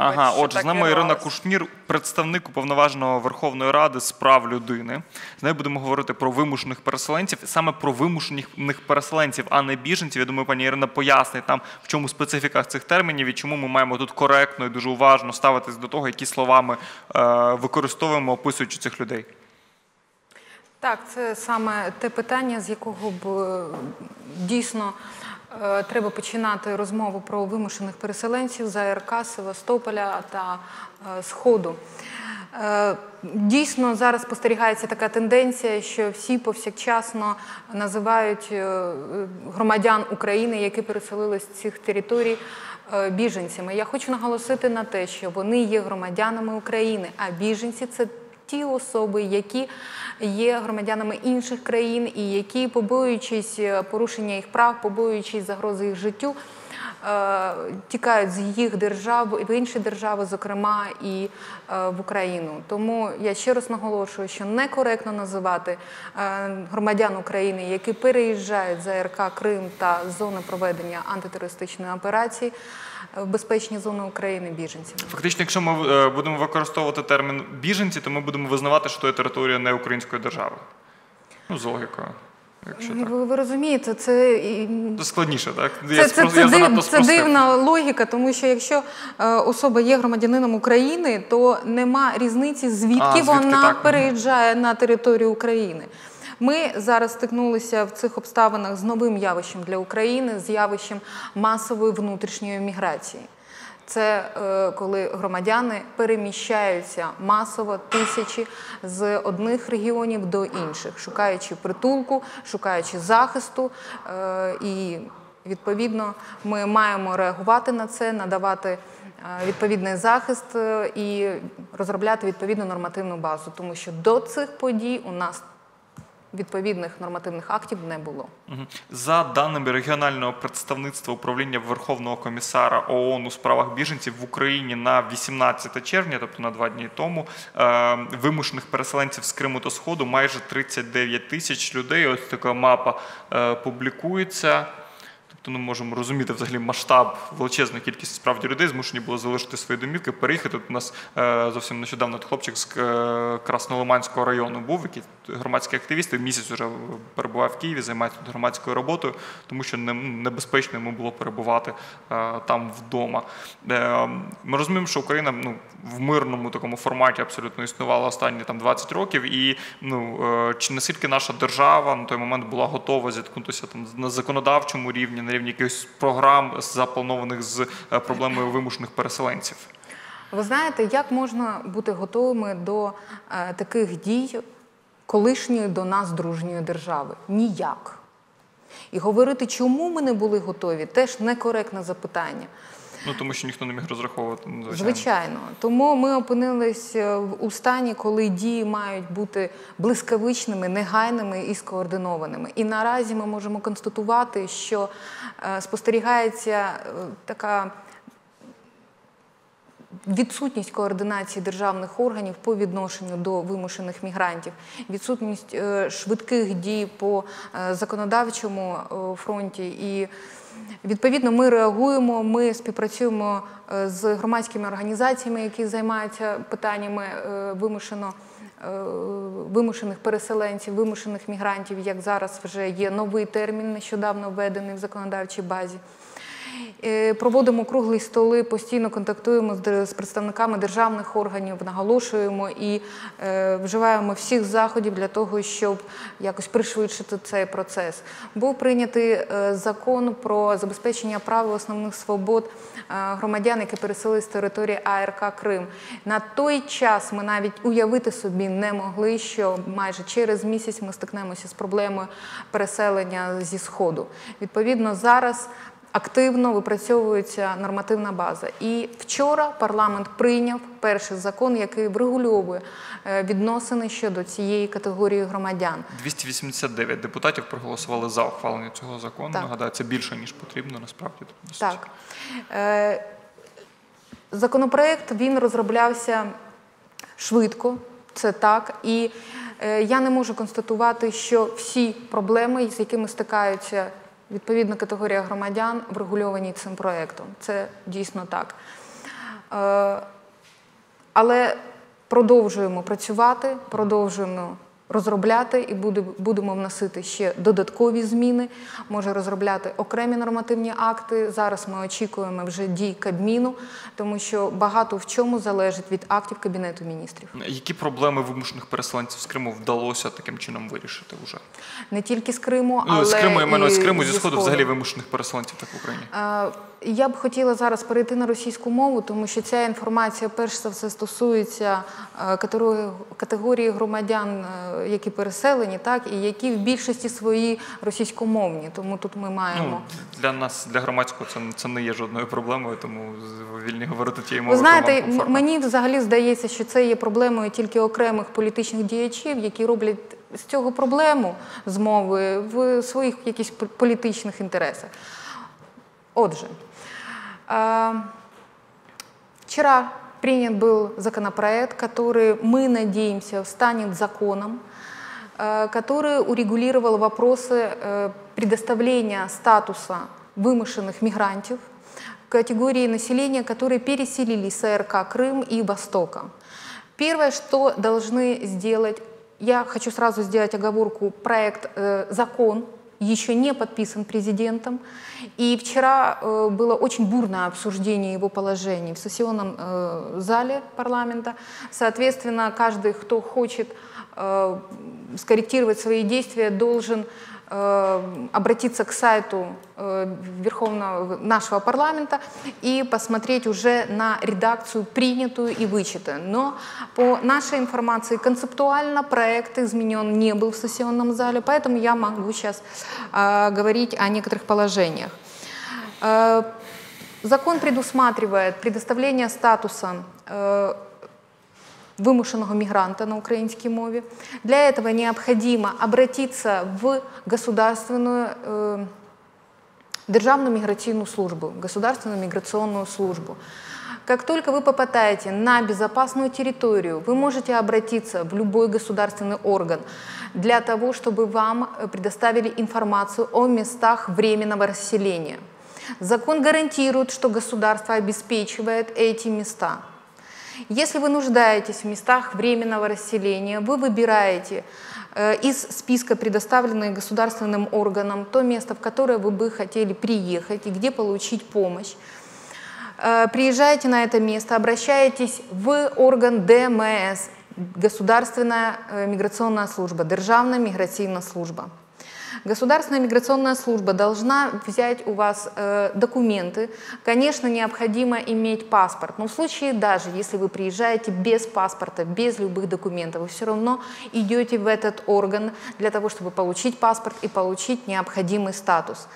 Ага, отже, з нами Ірина Кушнір, представник уповноваженого Верховної Ради з прав людини. З нею будемо говорити про вимушених переселенців, саме про вимушених переселенців, а не біженців. Я думаю, пані Ірина пояснить нам, в чому специфіка цих термінів і чому ми маємо тут коректно і дуже уважно ставитись до того, які слова ми е, використовуємо, описуючи цих людей. Так, це саме те питання, з якого б е, дійсно треба починати розмову про вимушених переселенців з АРК, Севастополя та е, Сходу. Дійсно, зараз спостерігається така тенденція, що всі повсякчасно називають громадян України, які переселились з цих територій, біженцями. Я хочу наголосити на те, що вони є громадянами України, а біженці це ті особи, які є громадянами інших країн і які, побоюючись е, порушення їх прав, побоюючись загрози їх життю. Е, тікають з їх держав в інші держави, зокрема і е, в Україну. Тому я ще раз наголошую, що некоректно називати громадян України, які переїжджають за РК Крим та зони проведення антитерористичної операції в безпечні зони України біженцями. Фактично, якщо ми е, будемо використовувати термін біженці, то ми будемо визнавати, що це територія не української держави. Ну, з логікою. Якщо так. Ви, ви розумієте, це це складніше, так? Це, я, це, це, я див, це дивна логіка, тому що якщо е, особа є громадянином України, то нема різниці, звідки, а, звідки вона так? переїжджає на територію України. Ми зараз стикнулися в цих обставинах з новим явищем для України, з явищем масової внутрішньої міграції. Це е, коли громадяни переміщаються масово тисячі з одних регіонів до інших, шукаючи притулку, шукаючи захисту. Е, і відповідно ми маємо реагувати на це, надавати е, відповідний захист і розробляти відповідну нормативну базу, тому що до цих подій у нас відповідних нормативних актів не було. За даними регіонального представництва управління Верховного комісара ООН у справах біженців в Україні на 18 червня, тобто на два дні тому, е, вимушених переселенців з Криму та Сходу майже 39 тисяч людей. Ось така мапа е, публікується то ми можемо розуміти взагалі масштаб, величезна кількість справді людей змушені були залишити свої домівки, переїхати. Тут у нас е, зовсім нещодавно хлопчик з е, Краснолиманського району був, який громадський активіст, місяць вже перебував в Києві, займається громадською роботою, тому що небезпечно йому було перебувати е, там вдома. Ми розуміємо, що Україна ну, в мирному такому форматі абсолютно існувала останні там 20 років, і ну чи наскільки наша держава на той момент була готова зіткнутися там на законодавчому рівні на рівні якихось програм, запланованих з е, проблемою вимушених переселенців? Ви знаєте, як можна бути готовими до е, таких дій колишньої до нас дружньої держави? Ніяк. І говорити, чому ми не були готові, теж некоректне запитання. Ну тому що ніхто не міг розраховувати. Ну, звичайно. звичайно. Тому ми опинилися е, у стані, коли дії мають бути блискавичними, негайними і скоординованими. І наразі ми можемо констатувати, що е, спостерігається е, така. Відсутність координації державних органів по відношенню до вимушених мігрантів, відсутність швидких дій по законодавчому фронті і Відповідно, ми реагуємо, ми співпрацюємо е, з громадськими організаціями, які займаються питаннями е, вимушено. Е, вимушених переселенців, вимушених мігрантів, як зараз вже є новий термін, нещодавно введений в законодавчій базі. Е, проводимо круглі столи, постійно контактуємо з представниками державних органів, наголошуємо і е, вживаємо всіх заходів для того, щоб якось пришвидшити цей процес. Був прийнятий е, закон про забезпечення прав і основних свобод громадян, які переселили з території АРК Крим. На той час ми навіть уявити собі не могли, що майже через місяць ми стикнемося з проблемою переселення зі сходу. Відповідно, зараз активно випрацьовується нормативна база. І вчора парламент прийняв перший закон, який врегульовує е, відносини щодо цієї категорії громадян. 289 депутатів проголосували за ухвалення цього закону. Так. Нагадаю, це більше ніж потрібно. Насправді так. Е, законопроект він розроблявся швидко, це так. І е, я не можу констатувати, що всі проблеми, з якими стикаються Відповідна категорія громадян врегульовані цим проєктом. Це дійсно так. Е, Але продовжуємо працювати, продовжуємо розробляти і буде- будемо вносити ще додаткові зміни. Може розробляти окремі нормативні акти. Зараз ми очікуємо вже дій Кабміну, тому що багато в чому залежить від актів Кабінету міністрів. Які проблеми вимушених переселенців з Криму вдалося таким чином вирішити вже? Не тільки з Криму, Ну, але з Криму, я і з Криму, зі Сходу, Сходу. взагалі вимушених переселенців так в Україні. Я б хотіла зараз перейти на російську мову, тому що ця інформація перш за все стосується е, категорії- громадян, е, які переселені, так і які в більшості свої російськомовні. Тому тут ми маємо. Ну, для нас, для громадського, це, це не є жодною проблемою, тому вільні говорити тією Ви знаєте, мені взагалі здається, що це є проблемою тільки окремих політичних діячів, які роблять з цього проблему з мови в своїх якихось п- політичних інтересах. Отже, вчера принят был законопроект, который, мы надеемся, станет законом, э, который урегулировал вопросы э, предоставления статуса вымышленных мигрантов категории населения, которые переселились с АРК Крым и Востока. Первое, что должны сделать, я хочу сразу сделать оговорку, проект э, «Закон» еще не подписан президентом. И вчера э, было очень бурное обсуждение его положений в сессионном э, зале парламента. Соответственно, каждый, кто хочет э, скорректировать свои действия, должен обратиться к сайту э, Верховного нашего парламента и посмотреть уже на редакцию принятую и вычитанную. Но по нашей информации концептуально проект изменен не был в сессионном зале, поэтому я могу сейчас э, говорить о некоторых положениях. Э, Закон предусматривает предоставление статуса э, вымушенного мигранта на украинской мове. Для этого необходимо обратиться в государственную э, Державную миграционную службу, Государственную миграционную службу. Как только вы попадаете на безопасную территорию, вы можете обратиться в любой государственный орган для того, чтобы вам предоставили информацию о местах временного расселения. Закон гарантирует, что государство обеспечивает эти места. Если вы нуждаетесь в местах временного расселения, вы выбираете э, из списка, предоставленных государственным органам, то место, в которое вы бы хотели приехать и где получить помощь. Э, Приезжаете на это место, обращаетесь в орган ДМС, Государственная э, миграционная служба, Державная миграционная служба. Государственная миграционная служба должна взять у вас э, документы. Конечно, необходимо иметь паспорт, но в случае даже, если вы приезжаете без паспорта, без любых документов, вы все равно идете в этот орган для того, чтобы получить паспорт и получить необходимый статус.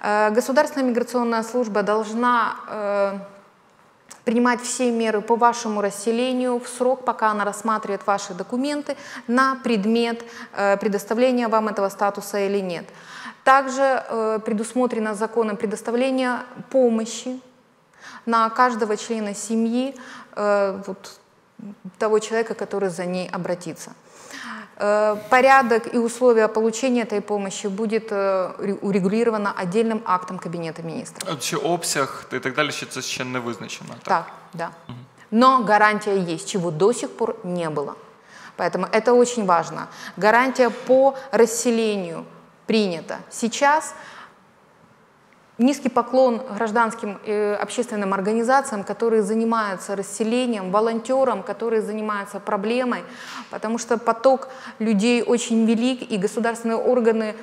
Э, Государственная миграционная служба должна э, принимать все меры по вашему расселению в срок, пока она рассматривает ваши документы на предмет э, предоставления вам этого статуса или нет. Также э, предусмотрено законом предоставление помощи на каждого члена семьи э, вот, того человека, который за ней обратится. Э, Порядок и условия получения этой помощи будет э, ре- урегулировано отдельным актом Кабинета министров. Чи обсяг і так далі, чи це ще не визначено? Так, да. Но гарантия есть, чего до сих пор не было. Поэтому это очень важно. Гарантия по расселению принята. Сейчас низкий поклон гражданским и общественным организациям, которые занимаются расселением, волонтерам, которые занимаются проблемой, потому что поток людей очень велик, и государственные органы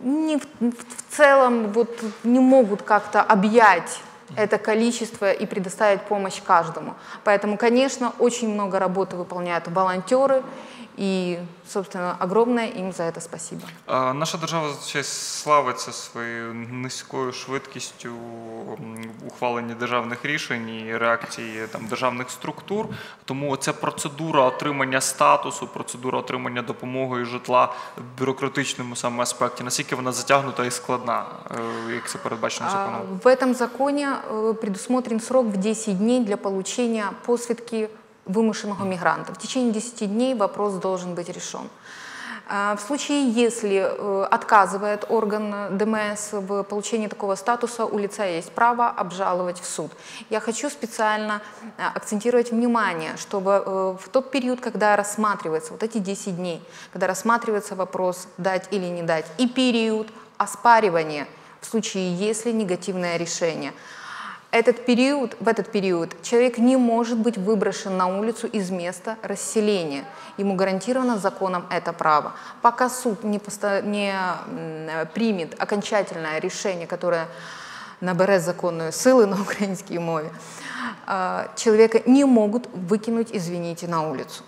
не в, в целом вот не могут как-то объять это количество и предоставить помощь каждому. Поэтому, конечно, очень много работы выполняют волонтеры, и, собственно, огромное им за это спасибо. А, Наша держава зазвичай славиться своєю низькою швидкістю м, ухвалення державних рішень і реакції там державних структур. Тому ця процедура отримання статусу, процедура отримання допомоги і житла в бюрократичному саме аспекті, наскільки вона затягнута і складна, е, як це передбачено А, законом? В этом законе э, предусмотрен срок в 10 дней для получения посвідки Вымышленного мигранта. В течение 10 дней вопрос должен быть решен. А В случае, если э, отказывает орган ДМС в получении такого статуса, у лица есть право обжаловать в суд. Я хочу специально э, акцентировать внимание, чтобы э, в тот период, когда рассматривается, вот эти 10 дней, когда рассматривается вопрос дать или не дать, и период оспаривания в случае, если негативное решение – этот период, в этот период человек не может быть выброшен на улицу из места расселения. Ему гарантировано законом это право. Пока суд не, поста- не м, примет окончательное решение, которое набере законную силу на українській мові, а, человека не могут выкинуть, извините, на улицу.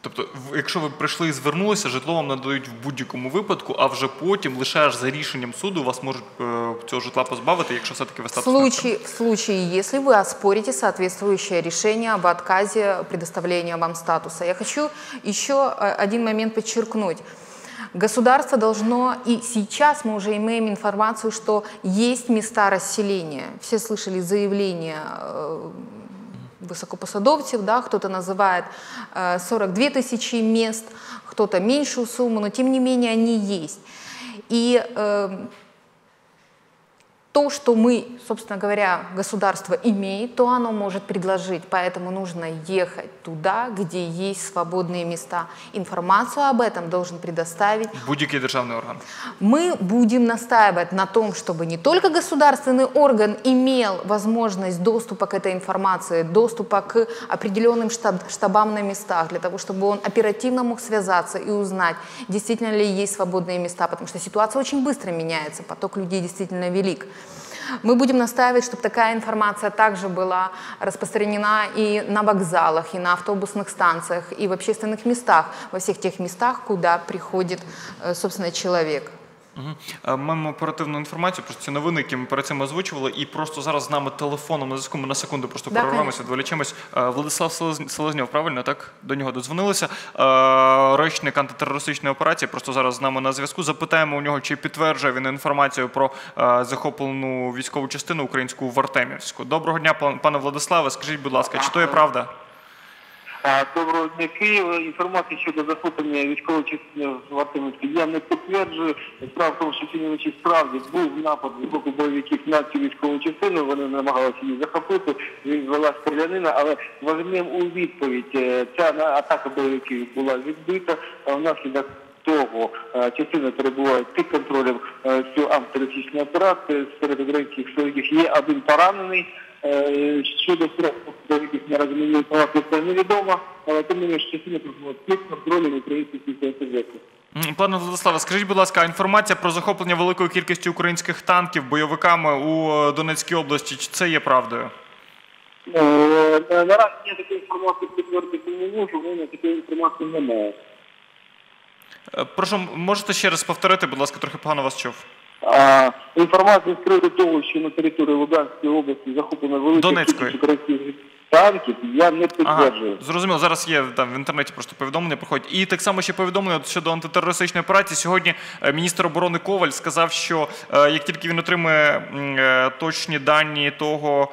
Тобто, в- якщо ви прийшли і звернулися, житло вам надають в будь-якому випадку, а вже потім, лише аж за рішенням суду, вас можуть е, цього житла позбавити, якщо все-таки ви В статус не отримаєте. случае, в случае, если вы оспорите соответствующее решение об отказе предоставления вам статуса. Я хочу еще э, один момент подчеркнуть. Государство должно, и сейчас мы уже имеем информацию, что есть места расселения. Все слышали заявления э, высокопосадовцев, да, кто-то называет э, 42 тысячи мест, кто-то меньшую сумму, но тем не менее они есть. И э, то, что мы, собственно говоря, государство имеет, то оно может предложить. Поэтому нужно ехать туда, где есть свободные места. Информацию об этом должен предоставить. Будь-який державний орган. Мы будем настаивать на том, чтобы не только государственный орган имел возможность доступа к этой информации, доступа к определенным штаб- штабам на местах, для того, чтобы он оперативно мог связаться и узнать, действительно ли есть свободные места, потому что ситуация очень быстро меняется, поток людей действительно велик. Мы будем настаивать, чтобы такая информация также была распространена и на вокзалах, и на автобусных станциях, и в общественных местах, во всех тех местах, куда приходит, э, собственно, человек. Е, Маємо оперативну інформацію про ці новини, які ми перед цим озвучували. І просто зараз з нами телефоном на зв'язку. Ми на секунду просто Да, перервемося, відволічемось. Е, Владислав Селез- Селезньов, правильно так? До нього додзвонилися. Е, Речник антитерористичної операції. Просто зараз з нами на зв'язку. Запитаємо у нього, чи підтверджує він інформацію про захоплену військову частину українську в Артемівську. Доброго дня, пан- пане Владиславе. Скажіть, будь ласка, чи то є правда? Доброго дня, Києва. Інформацію щодо захоплення військової частини в Артемівській я не підтверджую. Справа в тому, що цієї справді був напад з боку бойовиків на цю військову частину. Вони намагалися її захопити. Він вела стрілянина, але возьмемо у відповідь. е, Ця атака бойовиків була відбита. Внаслідок того е, частина перебуває під контролем е, цього антитерористичної операції. Серед українських чоловіків є один поранений. Е, Щодо бойовиків наразі мені інформація це невідома, але тим не менш частина під контролем українських військових. Пане Владиславе, скажіть, будь ласка, інформація про захоплення великої кількості українських танків бойовиками у е, Донецькій області, чи це є правдою? Е, Наразі я таку інформацію підтвердити не можу, в мене такої інформації немає. Прошу, можете ще раз повторити, будь ласка, трохи погано вас чув. Інформація з того, що на території Луганської області захоплено велика Донецької. кількість танків, я не підтверджую. зрозуміло. Зараз є там в інтернеті просто повідомлення проходять. І так само ще повідомлення щодо антитерористичної операції. Сьогодні е, міністр оборони Коваль сказав, що е, як тільки він отримає е, точні дані того,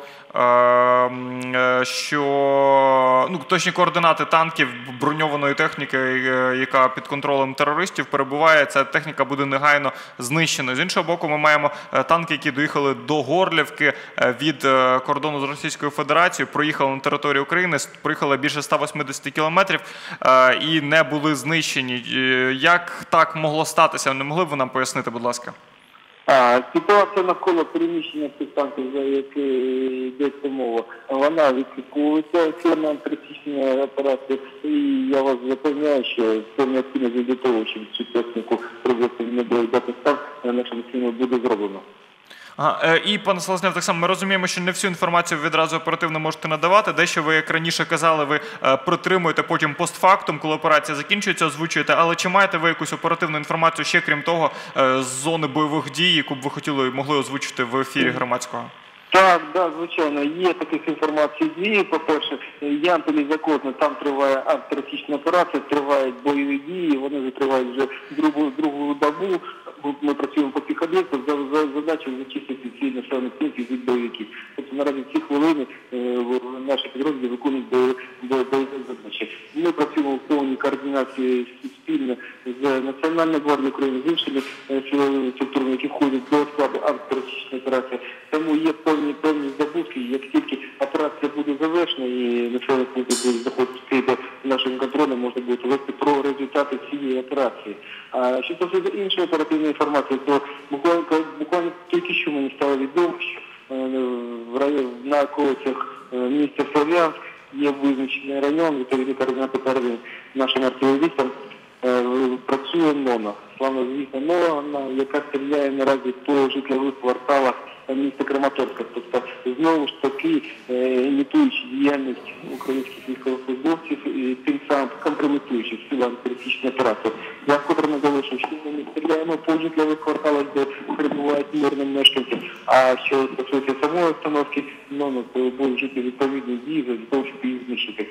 що ну точні координати танків броньованої техніки, е, яка під контролем терористів перебуває, ця техніка буде негайно знищена. З іншого боку, ми маємо е, танки, які доїхали до Горлівки е, від е, кордону з Російською Федерацією, проїхали на територію України, проїхали більше 180 кілометрів е, і не були знищені. Е, Як так могло статися? Не могли б ви нам пояснити, будь ласка? Ситуація навколо переміщення танків, за які йдеться мова, вона відслідковується цими антитерористичними операції, і я вас запевняю, що це необхідно для того, щоб цю техніку привести недоїдати стан, нашим нашому буде зроблено. Ага, е, і пане Селезнєв, так само ми розуміємо, що не всю інформацію відразу оперативно можете надавати. Дещо ви, як раніше казали, ви е, протримуєте потім постфактум, коли операція закінчується, озвучуєте. Але чи маєте ви якусь оперативну інформацію ще крім того е, з зони бойових дій, яку б ви хотіли могли озвучити в ефірі громадського? Так, да, звичайно, є таких інформацій дві. По-перше, Ямполі закотно, там триває антитерористична операція, тривають бойові дії, вони тривають вже другу другу добу. Ми працюємо по цих об'єктах за, за задачу зачистити ці населені пункти від бойовиків. Тобто наразі ці хвилини е, наші підрозділи виконують бойові задачі. Ми працюємо в повній координації спільно з Національною гвардією України, з іншими е, силовими структурами, які входять до складу антитерористичної операції. Тому є повні певні певні здобутки. Як тільки операція буде завершена і начальник пункти будуть знаходитися до нашим контролем, можна буде вести про результати цієї операції. А що стосується іншої оперативної інформації, то буквально буквально тільки що мені стало відомо, що е, в район на околицях е, міста Слов'янськ є визначений район, відповідні координати передані нашим артилерістам. Е, працює нона, славно звісно, нона, яка стріляє наразі по житлових кварталах міста Краматорська. Тобто знову ж таки е, імітуючи діяльність українських військовослужбовців і тим самим компрометуючи силу антитерористичної операції. Я вкотре наголошую, що ми стріляємо по житлових кварталах, де перебувають мирні мешканці. А що стосується самої обстановки, ну, то будуть вжити відповідні дії для того, щоб її знищити.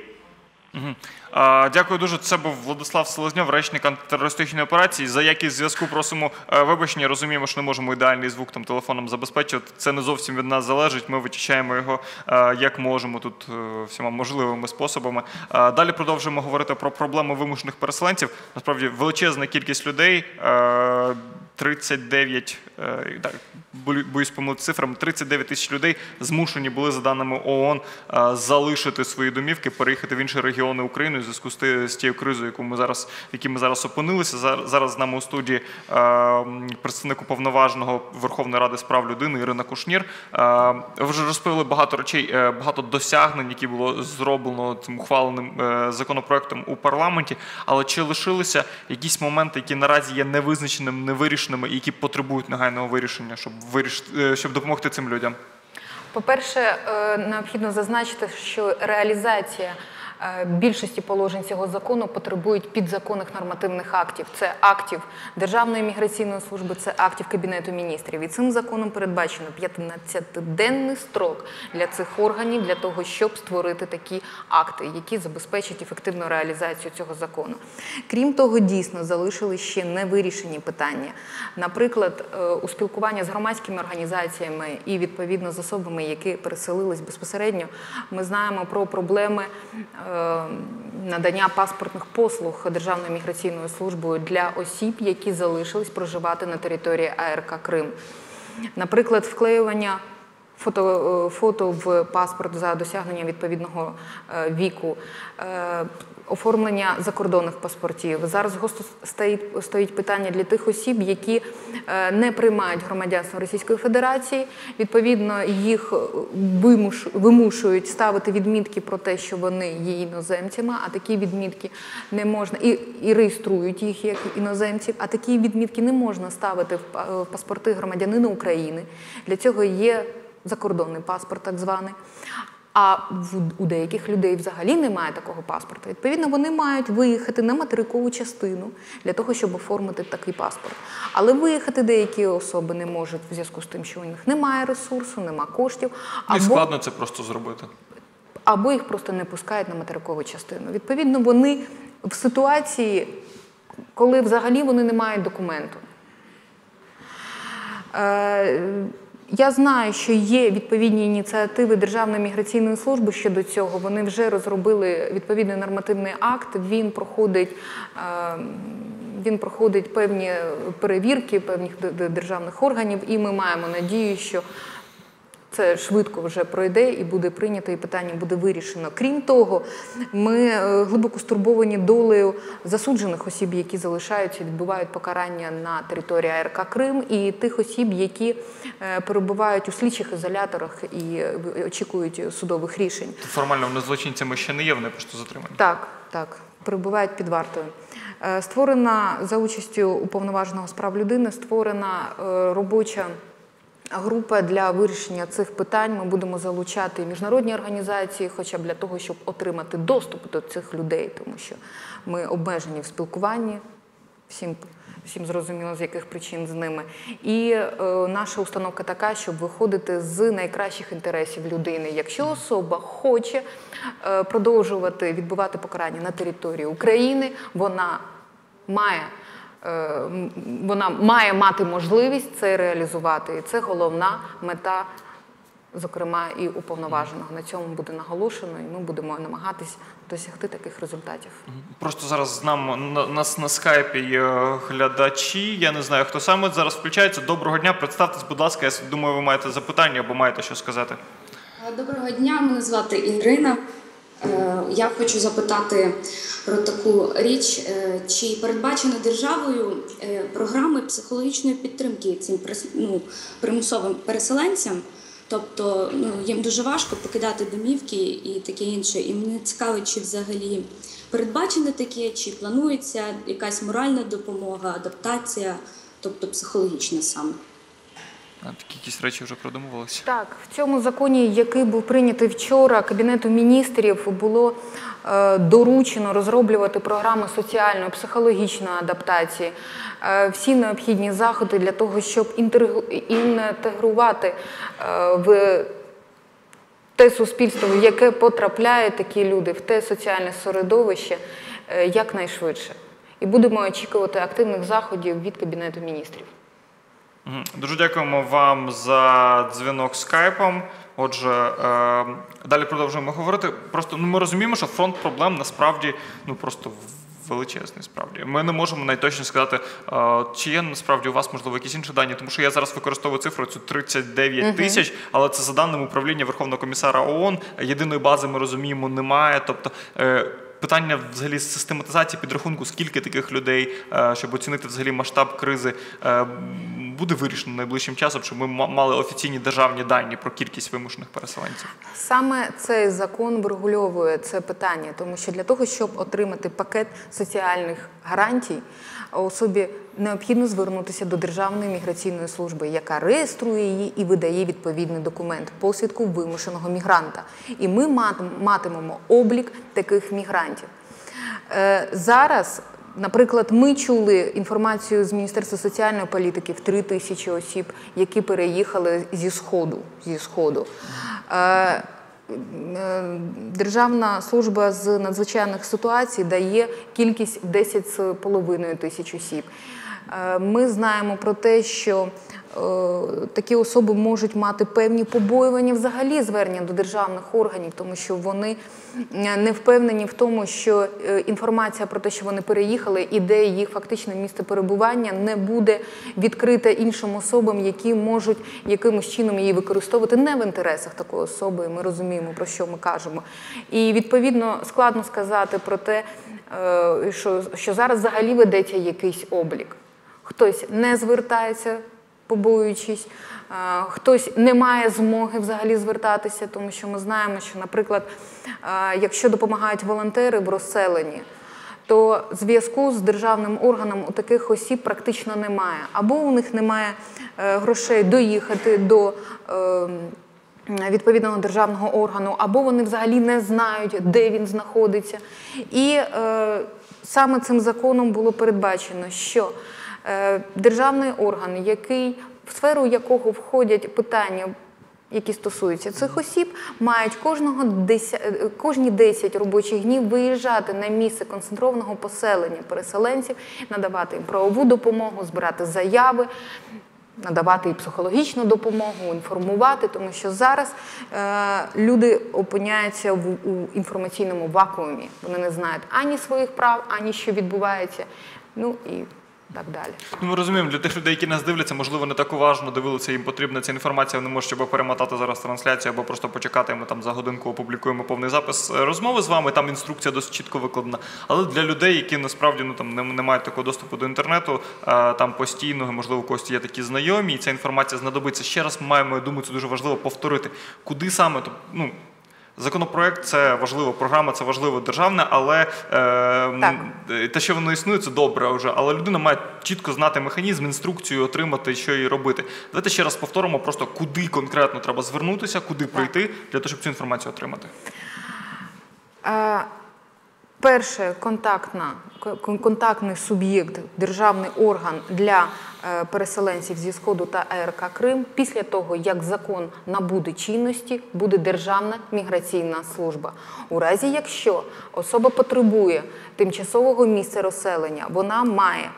Дякую дуже. Це був Владислав Селезньов, речник антитерористичної операції. За якість зв'язку просимо е, вибачення. Розуміємо, що не можемо ідеальний звук там телефоном забезпечувати. Це не зовсім від нас залежить. Ми вичищаємо його е, як можемо тут е, всіма можливими способами. Далі продовжуємо говорити про проблеми вимушених переселенців. Насправді величезна кількість людей. Е, 39, е, так, бою- боюсь помилити цифрами, 39 тисяч людей змушені були, за даними ООН, е, залишити свої домівки, переїхати в інші регіони України у зв'язку з тією кризою, яку ми зараз, в якій ми зараз опинилися. Зар- Зараз з нами у студії е, представник уповноваженого Верховної Ради з прав людини Ірина Кушнір. Ви вже розповіли багато речей, багато досягнень, які було зроблено цим ухваленим законопроектом у парламенті. Але чи лишилися якісь моменти, які наразі є невизначеними, невирішеними і які потребують негайного вирішення, щоб вирішити, е, щоб допомогти цим людям? По-перше, е, необхідно зазначити, що реалізація більшості положень цього закону потребують підзаконних нормативних актів. Це актів Державної міграційної служби, це актів Кабінету міністрів. І цим законом передбачено 15-денний строк для цих органів для того, щоб створити такі акти, які забезпечать ефективну реалізацію цього закону. Крім того, дійсно залишили ще невирішені питання. Наприклад, е, у спілкуванні з громадськими організаціями і відповідно з особами, які переселились безпосередньо, ми знаємо про проблеми е, надання паспортних послуг Державною міграційною службою для осіб, які залишились проживати на території АРК Крим. Наприклад, вклеювання фото, е, фото в паспорт за досягнення відповідного е, віку, е, оформлення закордонних паспортів. Зараз гостро стоїть, питання для тих осіб, які не приймають громадянство Російської Федерації. Відповідно, їх вимуш, вимушують ставити відмітки про те, що вони є іноземцями, а такі відмітки не можна і, і реєструють їх як іноземців. А такі відмітки не можна ставити в паспорти громадянина України. Для цього є закордонний паспорт, так званий. А у деяких людей взагалі немає такого паспорта. Відповідно, вони мають виїхати на материкову частину для того, щоб оформити такий паспорт. Але виїхати деякі особи не можуть в зв'язку з тим, що у них немає ресурсу, немає коштів, І складно це просто зробити. або їх просто не пускають на материкову частину. Відповідно, вони в ситуації, коли взагалі вони не мають документу. Е, Я знаю, що є відповідні ініціативи Державної міграційної служби щодо цього. Вони вже розробили відповідний нормативний акт. Він проходить, е, він проходить певні перевірки певних державних органів, і ми маємо надію, що це швидко вже пройде і буде прийнято, і питання буде вирішено. Крім того, ми е, глибоко стурбовані долею засуджених осіб, які залишаються, відбувають покарання на території АРК Крим, і тих осіб, які е, перебувають у слідчих ізоляторах і е, очікують судових рішень. Формально вони злочинцями ще не є, вони просто затримані. Так, так, перебувають під вартою. Створена за участю уповноваженого з прав людини, створена робоча група для вирішення цих питань. Ми будемо залучати міжнародні організації, хоча б для того, щоб отримати доступ до цих людей, тому що ми обмежені в спілкуванні. Всім, всім зрозуміло, з яких причин з ними. І е, наша установка така, щоб виходити з найкращих інтересів людини. Якщо особа хоче е, продовжувати відбувати покарання на території України, вона має. Е, Вона має мати можливість це реалізувати, і це головна мета, зокрема і уповноваженого. На цьому буде наголошено, і ми будемо намагатись досягти таких результатів. Просто зараз з нами на нас на скайпі є глядачі. Я не знаю, хто саме зараз включається. Доброго дня, представтесь, будь ласка. Я думаю, ви маєте запитання або маєте що сказати. Доброго дня, мене звати Ірина. Е, Я хочу запитати про таку річ, Е, чи передбачено державою е, програми психологічної підтримки цим ну, примусовим переселенцям? Тобто ну, їм дуже важко покидати домівки і таке інше. І мене цікавить, чи взагалі передбачено таке, чи планується якась моральна допомога, адаптація, тобто психологічна саме. Такі якісь речі вже продумувалися. Так, в цьому законі, який був прийнятий вчора, Кабінету міністрів було е, доручено розроблювати програми соціальної, психологічної адаптації, е, всі необхідні заходи для того, щоб інтегрувати е, в те суспільство, в яке потрапляють такі люди, в те соціальне середовище якнайшвидше. І будемо очікувати активних заходів від Кабінету міністрів. Дуже дякуємо вам за дзвінок скайпом. Отже, е, далі продовжуємо говорити. Просто ну, ми розуміємо, що фронт проблем насправді ну просто величезний. Справді ми не можемо найточніше сказати, е, чи є насправді у вас можливо якісь інші дані, тому що я зараз використовую цифру цю 39 тисяч, але це за даними управління Верховного комісара ООН. Єдиної бази ми розуміємо, немає. Тобто. Питання взагалі систематизації підрахунку, скільки таких людей, е, щоб оцінити взагалі масштаб кризи, е, буде вирішено найближчим часом, щоб ми ма- мали офіційні державні дані про кількість вимушених переселенців. Саме цей закон врегульовує це питання, тому що для того, щоб отримати пакет соціальних гарантій, особі необхідно звернутися до Державної міграційної служби, яка реєструє її і видає відповідний документ посвідку вимушеного мігранта. І ми матимемо облік таких мігрантів. Е, Зараз, наприклад, ми чули інформацію з Міністерства соціальної політики в 3 тисячі осіб, які переїхали зі сходу. Зі сходу. Е, Державна служба з надзвичайних ситуацій дає кількість 10,5 тисяч осіб. Е, Ми знаємо про те, що е, такі особи можуть мати певні побоювання взагалі звернення до державних органів, тому що вони е, не впевнені в тому, що інформація про те, що вони переїхали, і їх фактичне місце перебування, не буде відкрита іншим особам, які можуть якимось чином її використовувати не в інтересах такої особи. Ми розуміємо, про що ми кажемо. І відповідно складно сказати про те, що зараз взагалі ведеться якийсь облік. Хтось не звертається, побоюючись, е, хтось не має змоги взагалі звертатися, тому що ми знаємо, що, наприклад, е, якщо допомагають волонтери в розселенні, то зв'язку з державним органом у таких осіб практично немає. Або у них немає е, грошей доїхати до. е, Відповідного державного органу, або вони взагалі не знають, де він знаходиться. І саме цим законом було передбачено, що державний орган, який в сферу якого входять питання які стосуються цих осіб, мають кожного 10, е, кожні 10 робочих днів виїжджати на місце концентрованого поселення переселенців, надавати їм правову допомогу, збирати заяви. Надавати і психологічну допомогу, інформувати, тому що зараз е, люди опиняються в у інформаційному вакуумі. Вони не знають ані своїх прав, ані що відбувається. Ну і так далі. Ну, ми розуміємо, для тих людей, які нас дивляться, можливо, не так уважно дивилися, їм потрібна ця інформація. Вони можуть або перемотати зараз трансляцію, або просто почекати. Ми там за годинку опублікуємо повний запис е, розмови з вами. Там інструкція досить чітко викладена. Але для людей, які насправді ну там не, не мають такого доступу до інтернету, е, там постійно, можливо, когось є такі знайомі, і ця інформація знадобиться. Ще раз маємо, я думаю, це дуже важливо повторити, куди саме то ну. Законопроект це важлива програма це важливо державне, але е, те, що воно існує, це добре вже. Але людина має чітко знати механізм, інструкцію, отримати, що їй робити. Давайте ще раз повторимо, просто куди конкретно треба звернутися, куди прийти для того, щоб цю інформацію отримати. Е, Перше контактна, контактний суб'єкт, державний орган для е, переселенців зі Сходу та АРК Крим після того, як закон набуде чинності, буде Державна міграційна служба. У разі, якщо особа потребує тимчасового місця розселення, вона має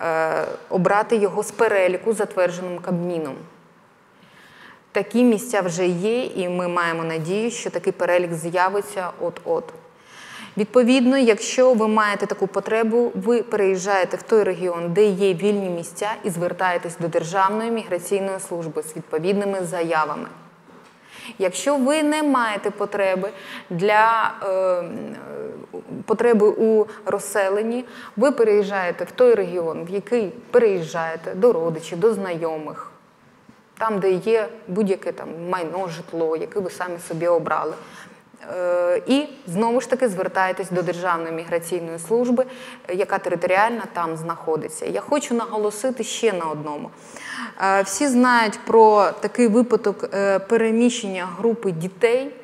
е, обрати його з переліку, затвердженим Кабміном. Такі місця вже є, і ми маємо надію, що такий перелік з'явиться от-от. Відповідно, якщо ви маєте таку потребу, ви переїжджаєте в той регіон, де є вільні місця, і звертаєтесь до Державної міграційної служби з відповідними заявами. Якщо ви не маєте потреби для е, потреби у розселенні, ви переїжджаєте в той регіон, в який переїжджаєте до родичів, до знайомих, там, де є будь-яке майно, житло, яке ви самі собі обрали. Е, І знову ж таки звертаєтесь до Державної міграційної служби, е, яка територіально там знаходиться. Я хочу наголосити ще на одному. Е, Всі знають про такий випадок переміщення групи дітей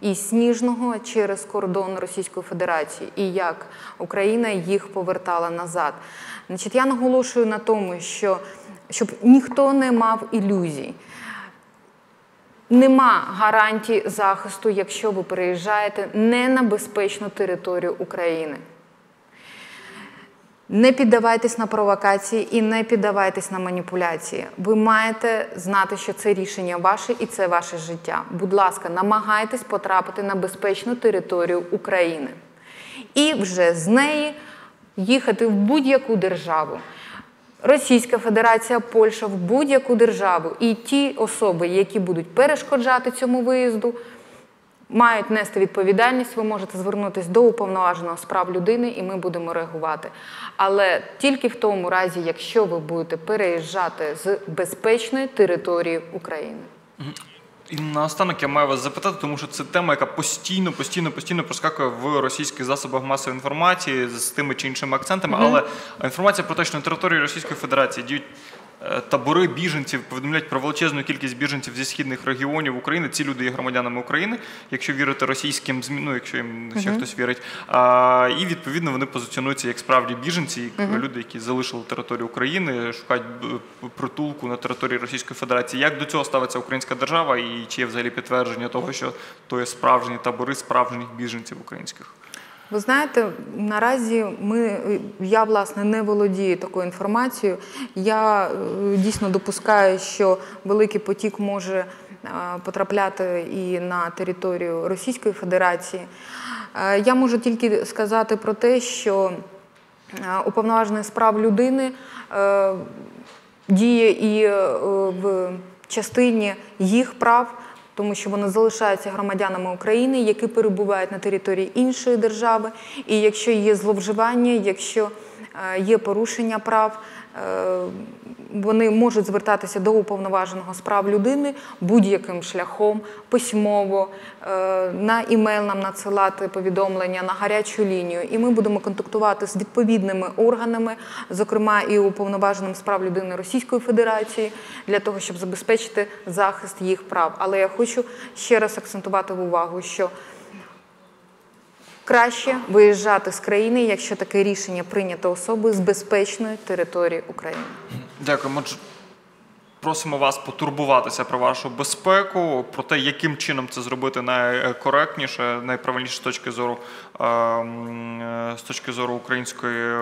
із Сніжного через кордон Російської Федерації і як Україна їх повертала назад. Значить, я наголошую на тому, що щоб ніхто не мав ілюзій. Нема гарантій захисту, якщо ви переїжджаєте не на безпечну територію України. Не піддавайтесь на провокації і не піддавайтесь на маніпуляції. Ви маєте знати, що це рішення ваше і це ваше життя. Будь ласка, намагайтесь потрапити на безпечну територію України. І вже з неї їхати в будь-яку державу. Російська Федерація, Польща в будь-яку державу. І ті особи, які будуть перешкоджати цьому виїзду, мають нести відповідальність. Ви можете звернутися до уповноваженого справ людини, і ми будемо реагувати. Але тільки в тому разі, якщо ви будете переїжджати з безпечної території України. І наостанок я маю вас запитати, тому що це тема, яка постійно, постійно, постійно проскакує в російських засобах масової інформації з тими чи іншими акцентами. Але інформація про те, що на території Російської Федерації діють табори біженців, повідомляють про величезну кількість біженців зі східних регіонів України. Ці люди є громадянами України, якщо вірити російським ЗМІ, ну якщо їм ще хтось вірить. А, і відповідно вони позиціонуються як справді біженці, як люди, які залишили територію України, шукають е, притулку на території Російської Федерації. Як до цього ставиться українська держава, і чи є взагалі підтвердження того, що то є справжні табори справжніх біженців українських? Ви знаєте, наразі ми, я власне не володію такою інформацією. Я е, дійсно допускаю, що великий потік може е, потрапляти і на територію Російської Федерації. Е, Я можу тільки сказати про те, що уповноважений з прав людини діє і в частині їх прав, тому що вони залишаються громадянами України, які перебувають на території іншої держави. І якщо є зловживання, якщо е, є порушення прав, е, вони можуть звертатися до уповноваженого з прав людини будь-яким шляхом, письмово, е, на імейл нам надсилати повідомлення на гарячу лінію. І ми будемо контактувати з відповідними органами, зокрема і уповноваженим з прав людини Російської Федерації, для того, щоб забезпечити захист їх прав. Але я хочу ще раз акцентувати увагу, що краще виїжджати з країни, якщо таке рішення прийнято особи з безпечної території України. Дякуємо. Просимо вас потурбуватися про вашу безпеку, про те, яким чином це зробити найкоректніше, найправильніше з точки зору з точки зору української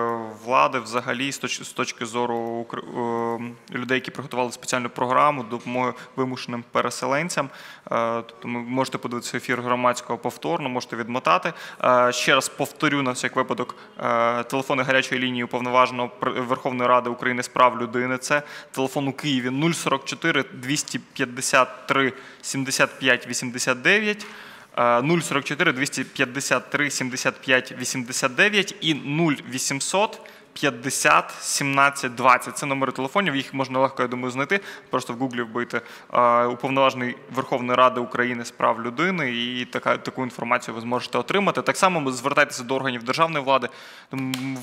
влади, взагалі, з точ- з точки зору ем, людей, які приготували спеціальну програму допомоги вимушеним переселенцям. Е, Тобто, можете подивитися ефір громадського повторно, можете відмотати. Е, Ще раз повторю на всяк випадок е, телефони гарячої лінії уповноваженого Верховної Ради України з прав людини. Це телефон у Києві 044 253 75 89. Е, 044 253 75 89 і 0800 50 17 20. Це номери телефонів. Їх можна легко, я думаю, знайти. Просто в Гуглі вбити уповноважений Верховної Ради України з прав людини, і така таку інформацію ви зможете отримати. Так само звертайтеся до органів державної влади.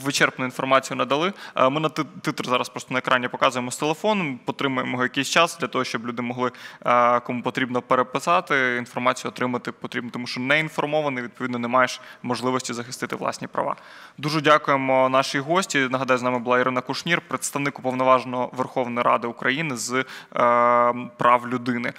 Вичерпну інформацію надали. Ми на титр зараз просто на екрані показуємо з телефоном, потримуємо його якийсь час для того, щоб люди могли кому потрібно переписати інформацію, отримати потрібно, тому що не інформований, відповідно, не маєш можливості захистити власні права. Дуже дякуємо нашій гості. Нагадаю, з нами була Ірина Кушнір, представник уповноваженого Верховної Ради України з е, прав людини.